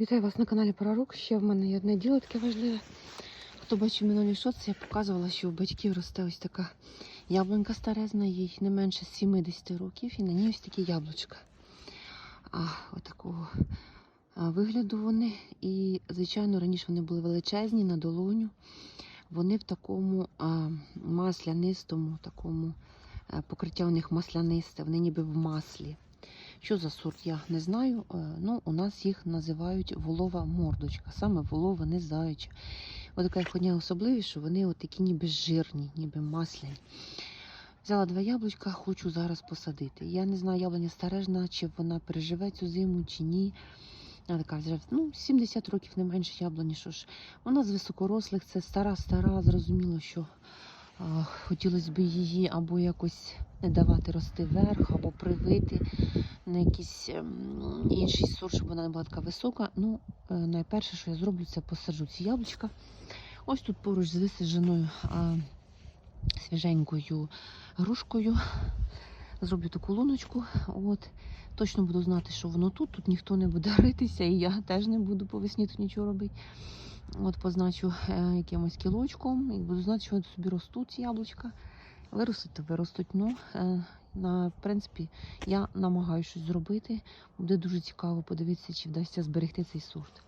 Вітаю вас на каналі Пророк. Ще в мене є одне діло таке важливе. Хто бачив минулі шоці, я показувала, що у батьків росте ось така яблунька старезна, їй не менше 70 років, і на ній ось такі яблучка. А, отакого а, вигляду вони. І, звичайно, раніше вони були величезні на долоню. Вони в такому а, маслянистому, такому покриття у них маслянисте, вони ніби в маслі. Що за сорт, я не знаю. Е, Ну, у нас їх називають волова мордочка, саме волова не заяча. Ось така їхня особливість, що вони от такі ніби жирні, ніби масляні. Взяла два яблучка, хочу зараз посадити. Я не знаю, яблуня старежна, чи вона переживе цю зиму, чи ні. Вона така вже ну, 70 років не менше яблуні. Що ж, вона з високорослих, це стара-стара, зрозуміло, що хотілося б її або якось не давати рости вверх, або привити на якийсь ем, інший сорт, щоб вона не була така висока. Ну, е, найперше, що я зроблю, це посаджу ці яблучка. Ось тут поруч з висадженою свіженькою грушкою. Зроблю таку луночку. От. Точно буду знати, що воно тут. Тут ніхто не буде ритися, і я теж не буду по весні тут нічого робити. От позначу е, якимось кілочком і буду знати, що собі ростуть яблучка. Виростуть, то виростуть. Ну, е, на в принципі, я намагаюся щось зробити. Буде дуже цікаво подивитися, чи вдасться зберегти цей сорт.